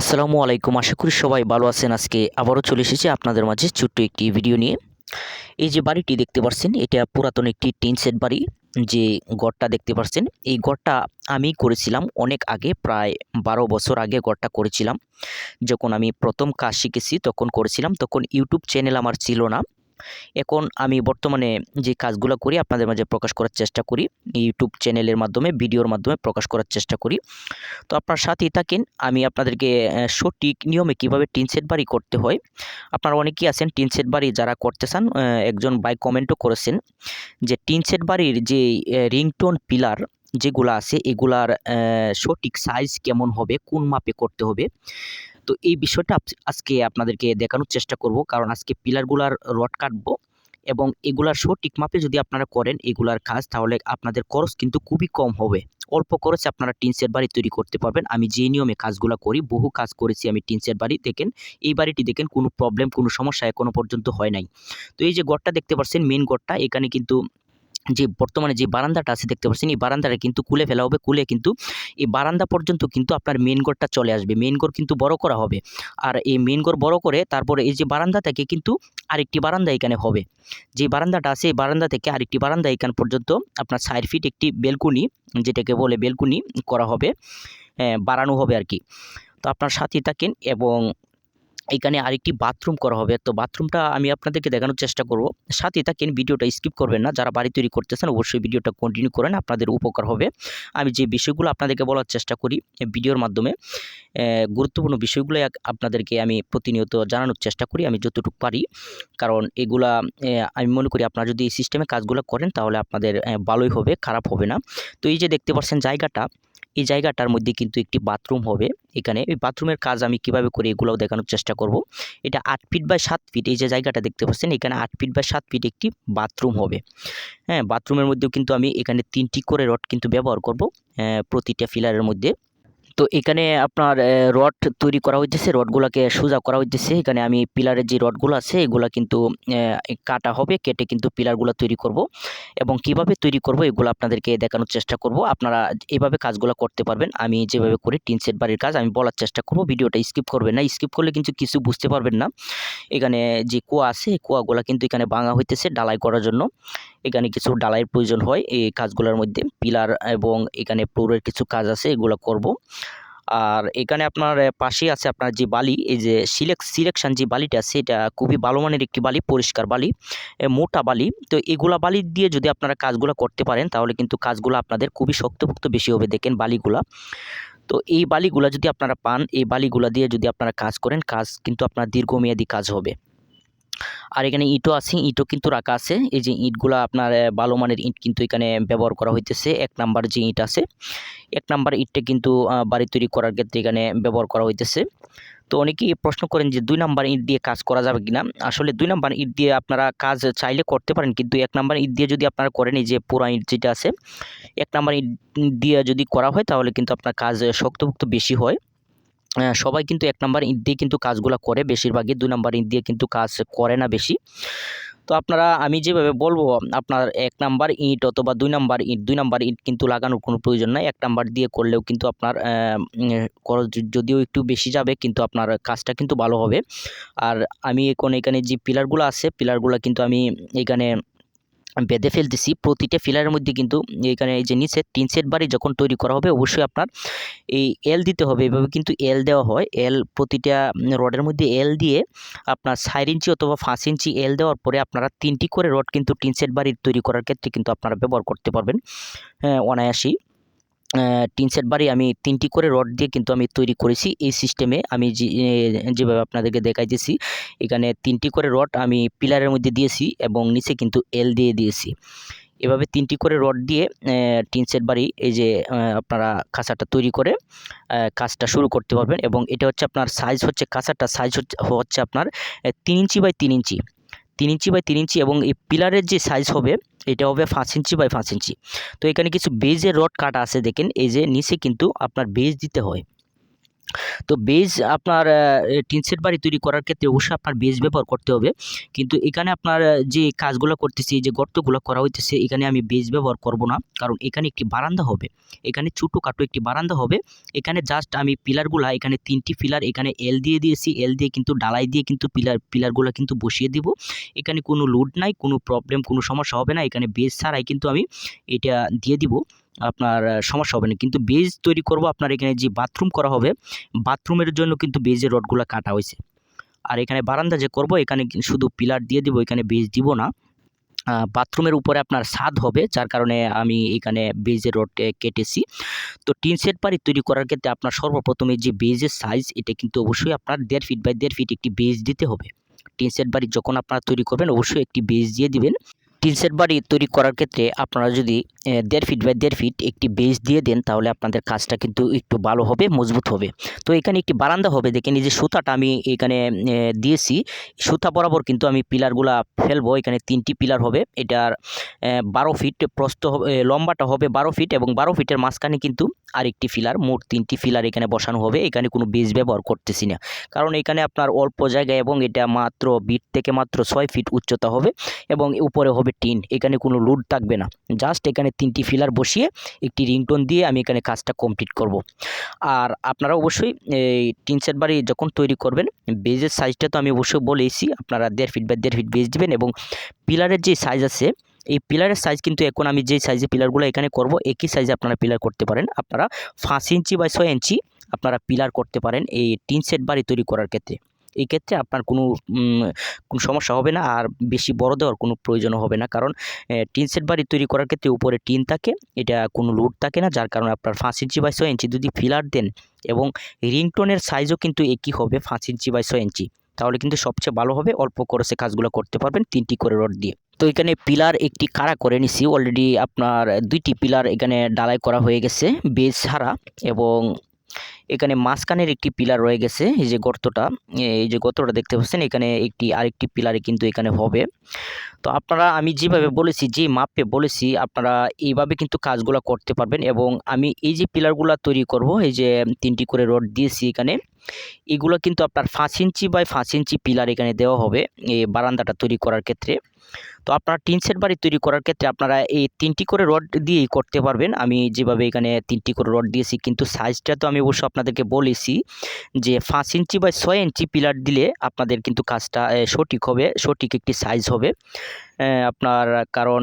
আসসালামু আলাইকুম। আশা করি সবাই ভালো আছেন। আজকে আবারও চলে এসেছি আপনাদের মাঝে ছোট্ট একটি ভিডিও নিয়ে। এই যে বাড়িটি দেখতে পাচ্ছেন এটা পুরাতন একটি টিন সেট বাড়ি। যে গড়টা দেখতে পাচ্ছেন এই গড়টা আমি করেছিলাম অনেক আগে, প্রায় বারো বছর আগে গড়টা করেছিলাম। যখন আমি প্রথম কাজ শিখেছি, তখন করেছিলাম। তখন ইউটিউব চ্যানেল আমার ছিল না। এখন আমি বর্তমানে যে কাজগুলো করি, আপনাদের মাঝে প্রকাশ করার চেষ্টা করি ইউটিউব চ্যানেলের মাধ্যমে ভিডিওর মাধ্যমে প্রকাশ করার চেষ্টা করি। তো আপনার সাথেই থাকেন, আমি আপনাদেরকে সঠিক নিয়মে কীভাবে টিন সেট বাড়ি করতে হয়, আপনারা অনেকেই আছেন টিন সেট বাড়ি যারা করতে চান একজন বাই কমেন্টও করেছেন যে টিন সেট বাড়ির যে রিংটোন পিলার যেগুলো আছে, এগুলার সঠিক সাইজ কেমন হবে, কোন মাপে করতে হবে তো এই বিষয়টা আজকে আপনাদেরকে দেখানোর চেষ্টা করব। কারণ আজকে পিলারগুলার রড কাটবো এবং এগুলার সঠিক মাপে যদি আপনারা করেন এগুলার কাজ, তাহলে আপনাদের খরচ কিন্তু খুবই কম হবে। অল্প খরচে আপনারা টিন সেট বাড়ি তৈরি করতে পারবেন। আমি যে নিয়মে কাজগুলো করি, বহু কাজ করেছি আমি টিন সেট বাড়ি, দেখেন এই বাড়িটি দেখেন কোনো প্রবলেম কোনো সমস্যা এখনও পর্যন্ত হয় নাই। তো এই যে গড়টা দেখতে পাচ্ছেন মেন গড়টা, এখানে কিন্তু যে বর্তমানে যে বারান্দাটা আছে দেখতে পাচ্ছেন, এই বারান্দাটা কিন্তু খুলে ফেলা হবে, খুলে কিন্তু এই বারান্দা পর্যন্ত কিন্তু আপনার মেন গড়টা চলে আসবে। মেন গড় কিন্তু বড় করা হবে। আর এই মেন গড় বড় করে তারপরে এই যে বারান্দা থেকে কিন্তু আরেকটি বারান্দা এখানে হবে। যে বারান্দাটা আছে, এই বারান্দা থেকে আরেকটি বারান্দা এখান পর্যন্ত আপনার সাইড ফিট একটি বেলকুনি যেটাকে বলে বেলকুনি করা হবে বাড়ানো হবে আর কি। তো আপনার সাথে থাকেন এবং এখানে আরেকটি বাথরুম করা হবে। তো বাথরুমটা আমি আপনাদেরকে দেখানোর চেষ্টা করব। সাথে থাকেন ভিডিওটা স্কিপ করবেন না। যারা বাড়ি তৈরি করতেছেন, অবশ্যই ভিডিওটা কন্টিনিউ করেন। আপনাদের উপকার হবে। আমি যে বিষয়গুলো আপনাদেরকে বলার চেষ্টা করি ভিডিওর মাধ্যমে গুরুত্বপূর্ণ বিষয়গুলো আপনাদেরকে আমি প্রতিনিয়ত জানানোর চেষ্টা করি। আমি যতটুকু পারি। কারণ এগুলা আমি মনে করি আপনারা যদি এই সিস্টেমে কাজগুলো করেন, তাহলে আপনাদের ভালোই হবে, খারাপ হবে না। তো এই যে দেখতে পাচ্ছেন জায়গাটা, এই জায়গাটার মধ্যে কিন্তু একটি বাথরুম হবে। এখানে এই বাথরুমের কাজ আমি কীভাবে করি এগুলোও দেখানোর চেষ্টা করব। এটা আট ফিট বাই সাত ফিট এই যে জায়গাটা দেখতে পাচ্ছেন, এখানে আট ফিট বাই সাত ফিট একটি বাথরুম হবে। হ্যাঁ বাথরুমের মধ্যেও কিন্তু আমি এখানে তিনটি করে রড কিন্তু ব্যবহার করব প্রতিটা ফিলারের মধ্যে। তো এখানে আপনার রড তৈরি করা হইতেছে, রডগুলোকে সোজা করা হইতেছে। এখানে আমি পিলারের যে রডগুলো আছে, এগুলা কিন্তু কাটা হবে, কেটে কিন্তু পিলারগুলো তৈরি করব। এবং কীভাবে তৈরি করব, এগুলো আপনাদেরকে দেখানোর চেষ্টা করব। আপনারা এভাবে কাজগুলো করতে পারবেন। আমি যেভাবে করি, টিন সেট বাড়ির কাজ, আমি বলার চেষ্টা করব। ভিডিওটা স্কিপ করবেন না। স্কিপ করলে কিন্তু কিছু বুঝতে পারবেন না। এখানে যে কুয়া আছে, কুয়াগুলো কিন্তু এখানে ভাঙা হইতেছে ডালাই করার জন্য। এখানে কিছু ডালাইয়ের প্রয়োজন হয়। এই কাজগুলোর মধ্যে পিলার এবং এখানে ফ্লোরের কিছু কাজ আছে, এগুলো করব। আর এখানে আপনার পাশেই আছে আপনার যে বালি, এই যে সিলেক, সিলেকশন যে বালিটা এটা খুবই ভালো মানের একটি বালি, পরিষ্কার বালি মোটা বালি। তো এগুলা বালি দিয়ে যদি আপনারা কাজগুলো করতে পারেন, তাহলে কিন্তু কাজগুলো আপনাদের খুবই শক্তপোক্ত বেশি হবে। দেখেন বালিগুলা। তো এই বালিগুলা যদি আপনারা পান, এই বালিগুলা দিয়ে যদি আপনারা কাজ করেন, কাজ কিন্তু আপনার দীর্ঘমেয়াদী কাজ হবে। আর এখানে ইটও আছে, ইটও কিন্তু রাখা আছে। এই যে ইটগুলা আপনার ভালো মানের ইট কিন্তু এখানে ব্যবহার করা হইতেছে। এক নাম্বার যে ইট আছে, এক নাম্বার ইটটা কিন্তু বাড়ি তৈরি করার ক্ষেত্রে এখানে ব্যবহার করা হইতেছে। তো অনেকেই প্রশ্ন করেন যে, দুই নাম্বার ইট দিয়ে কাজ করা যাবে কিনা? আসলে দুই নাম্বার ইট দিয়ে আপনারা কাজ চাইলে করতে পারেন, কিন্তু এক নাম্বার ইট দিয়ে যদি আপনারা করেন, এই যে পুরা ইট যেটা আছে, এক নাম্বার ইট দিয়ে যদি করা হয়, তাহলে কিন্তু আপনার কাজ শক্তপোক্ত বেশি হয়। সবাই কিন্তু এক নাম্বার ইট দিয়ে কিন্তু কাজগুলো করে, বেশিরভাগই দুই নাম্বার ইট দিয়ে কিন্তু কাজ করে না বেশি। তো আপনারা, আমি যেভাবে বলব, আপনার এক নাম্বার ইট অথবা দুই নাম্বার ইট, দুই নাম্বার ইট কিন্তু লাগানোর কোনো প্রয়োজন নাই। এক নাম্বার দিয়ে করলেও কিন্তু আপনার খরচ যদিও একটু বেশি যাবে, কিন্তু আপনার কাজটা কিন্তু ভালো হবে। আর আমি এখন এখানে যে পিলারগুলো আছে, পিলারগুলো কিন্তু আমি এখানে বেঁধে ফেলতেছি প্রতিটা ফিলারের মধ্যে কিন্তু এখানে এই যে নিচে তিন সেট বাড়ি যখন তৈরি করা হবে অবশ্যই আপনার এই এল দিতে হবে। এভাবে কিন্তু এল দেওয়া হয়। এল প্রতিটা রডের মধ্যে এল দিয়ে আপনার চার ইঞ্চি অথবা পাঁচ ইঞ্চি এল দেওয়ার পরে আপনারা তিনটি করে রড কিন্তু টিন সেট বাড়ি তৈরি করার ক্ষেত্রে কিন্তু আপনারা ব্যবহার করতে পারবেন হ্যাঁ, অনায়াসই। টিন সেট বাড়ি আমি তিনটি করে রড দিয়ে কিন্তু আমি তৈরি করেছি। এই সিস্টেমে আমি যেভাবে আপনাদেরকে দেখাইতেছি, এখানে তিনটি করে রড আমি পিলারের মধ্যে দিয়েছি এবং নিচে কিন্তু এল দিয়ে দিয়েছি। এভাবে তিনটি করে রড দিয়ে টিন সেট বাড়ি, এই যে আপনারা কাঁচাটা তৈরি করে কাজটা শুরু করতে পারবেন এবং এটা হচ্ছে আপনার সাইজ হচ্ছে কাঁচাটা সাইজ হচ্ছে আপনার তিন ইঞ্চি বাই তিন ইঞ্চি। তিন ইঞ্চি বাই তিন ইঞ্চি এবং এই পিলারের যে সাইজ হবে, এটা হবে পাঁচ ইঞ্চি বাই পাঁচ ইঞ্চি। তো এখানে কিছু বেজের রড কাটা আছে, দেখেন, এই যে নিচে কিন্তু আপনার বেজ দিতে হয়। তো বেজ আপনার টিন সেট বাড়ি তৈরি করার ক্ষেত্রে অবশ্যই আপনার বেজ ব্যবহার করতে হবে। কিন্তু এখানে আপনার যে কাজগুলো করতেছি, যে গর্তগুলো করা হইতেছে, এখানে আমি বেজ ব্যবহার করব না। কারণ এখানে একটি বারান্দা হবে। এখানে ছোটো ছোটোখাটো একটি বারান্দা হবে। এখানে জাস্ট আমি পিলারগুলা, এখানে তিনটি পিলার, এখানে এল দিয়ে দিয়েছি। এল দিয়ে কিন্তু ডালাই দিয়ে কিন্তু পিলার, পিলারগুলো কিন্তু বসিয়ে দিব। এখানে কোনো লোড নাই, কোনো প্রবলেম কোনো সমস্যা হবে না। এখানে বেজ ছাড়াই কিন্তু আমি এটা দিয়ে দিব। আপনার সমস্যা হবে না। কিন্তু বেজ তৈরি করব আপনার এখানে যে বাথরুম করা হবে, বাথরুমের জন্য কিন্তু বেজের রডগুলো কাটা হয়েছে। আর এখানে বারান্দা যে করব, এখানে শুধু পিলার দিয়ে দিব, এখানে বেজ দিব না। বাথরুমের উপরে আপনার স্বাদ হবে, যার কারণে আমি এখানে বেজের রড কেটেছি। তো টিন সেট বাড়ি তৈরি করার ক্ষেত্রে আপনার সর্বপ্রথমে যে বেজের সাইজ এটা কিন্তু অবশ্যই আপনার দেড় ফিট বাই দেড় ফিট একটি বেজ দিতে হবে। টিন সেট বাড়ি যখন আপনারা তৈরি করবেন, অবশ্যই একটি বেজ দিয়ে দিবেন। টিন সেট বাড়ি তৈরি করার ক্ষেত্রে আপনারা যদি দেড় ফিট বাই দেড় ফিট একটি বেজ দিয়ে দেন, তাহলে আপনাদের কাজটা কিন্তু একটু ভালো হবে, মজবুত হবে। তো এখানে একটি বারান্দা হবে, দেখেন এই যে সুতাটা আমি এখানে দিয়েছি। সুতা বরাবর কিন্তু আমি পিলারগুলা ফেলব, এখানে তিনটি পিলার হবে। এটার বারো ফিট প্রস্থ হবে লম্বাটা হবে বারো ফিট এবং বারো ফিটের মাঝখানে কিন্তু আরেকটি ফিলার মোট তিনটি ফিলার এখানে বসানো হবে। এখানে কোনো বেজ ব্যবহার করতেছি না। কারণ এখানে আপনার অল্প জায়গায় এবং এটা মাত্র বিট থেকে মাত্র ছয় ফিট উচ্চতা হবে এবং উপরে হবে টিন। এখানে কোনো লুড থাকবে না। জাস্ট এখানে তিনটি ফিলার বসিয়ে একটি রিংটোন দিয়ে আমি এখানে কাজটা কমপ্লিট করব। আর আপনারা অবশ্যই এই টিন সেট বাড়ি যখন তৈরি করবেন বেজের সাইজটা তো আমি অবশ্যই বলেইছি, আপনারা দেড় ফিট বা দেড় ফিট বেজ দেবেন এবং পিলারের যে সাইজ আছে এই পিলারের সাইজ কিন্তু এখন আমি যে সাইজে পিলারগুলো এখানে করব, একই সাইজে আপনারা পিলার করতে পারেন। আপনারা পাঁচ ইঞ্চি বা ছয় ইঞ্চি আপনারা পিলার করতে পারেন এই টিন সেট বাড়ি তৈরি করার ক্ষেত্রে। এই ক্ষেত্রে আপনার কোনো কোনো সমস্যা হবে না আর বেশি বড় দেওয়ার কোনো প্রয়োজন হবে না। কারণ টিন সেট বাড়ি তৈরি করার ক্ষেত্রে উপরে টিন থাকে, এটা কোনো লোড থাকে না, যার কারণে আপনার পাঁচ ইঞ্চি বাই ছয় ইঞ্চি যদি ফিলার দেন এবং রিংটোনের সাইজও কিন্তু একই হবে পাঁচ ইঞ্চি বাই ছয় ইঞ্চি, তাহলে কিন্তু সবচেয়ে ভালো হবে, অল্প খরচে কাজগুলো করতে পারবেন, তিনটি করে রড দিয়ে। তো এখানে পিলার একটি কারা করে নিছি। অলরেডি আপনার দুইটি পিলার এখানে ডালাই করা হয়ে গেছে বেজ ছাড়া এবং এখানে মাঝখানের একটি পিলার রয়ে গেছে, এই যে গর্তটা। এই যে গর্তটা দেখতে পাচ্ছেন, এখানে একটি আরেকটি পিলারে কিন্তু এখানে হবে। তো আপনারা, আমি যেভাবে বলেছি, যে মাপে বলেছি, আপনারা এইভাবে কিন্তু কাজগুলো করতে পারবেন এবং আমি এই যে পিলারগুলো তৈরি করব, এই যে তিনটি করে রড দিয়েছি এখানে। এগুলো কিন্তু আপনার পাঁচ ইঞ্চি বাই পাঁচ ইঞ্চি পিলার এখানে দেওয়া হবে, এই বারান্দাটা তৈরি করার ক্ষেত্রে। তো আপনারা টিন সেট বাড়ি তৈরি করার ক্ষেত্রে আপনারা এই তিনটি করে রড দিয়েই করতে পারবেন। আমি যেভাবে এখানে তিনটি করে রড দিয়েছি, কিন্তু সাইজটা তো আমি অবশ্য আপনাদেরকে বলেছি যে পাঁচ ইঞ্চি বা ছয় ইঞ্চি পিলার দিলে আপনাদের কিন্তু কাজটা সঠিক হবে, সঠিক একটি সাইজ হবে। আপনার কারণ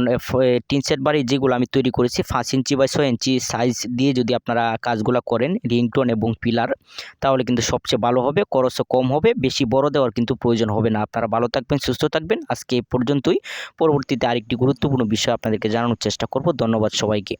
টিন সেট বাড়ি যেগুলো আমি তৈরি করেছি, পাঁচ ইঞ্চি বা ছয় ইঞ্চি সাইজ দিয়ে যদি আপনারা কাজগুলো করেন, রিংটোন এবং পিলার, তাহলে কিন্তু সবচেয়ে ভালো হবে, খরচও কম হবে, বেশি বড় দেওয়ার কিন্তু প্রয়োজন হবে না। আপনারা ভালো থাকবেন, সুস্থ থাকবেন। আজকে এ পর্যন্তই। পরবর্তীতে আরেকটি গুরুত্বপূর্ণ বিষয় আপনাদেরকে জানানোর চেষ্টা করব। ধন্যবাদ সবাইকে।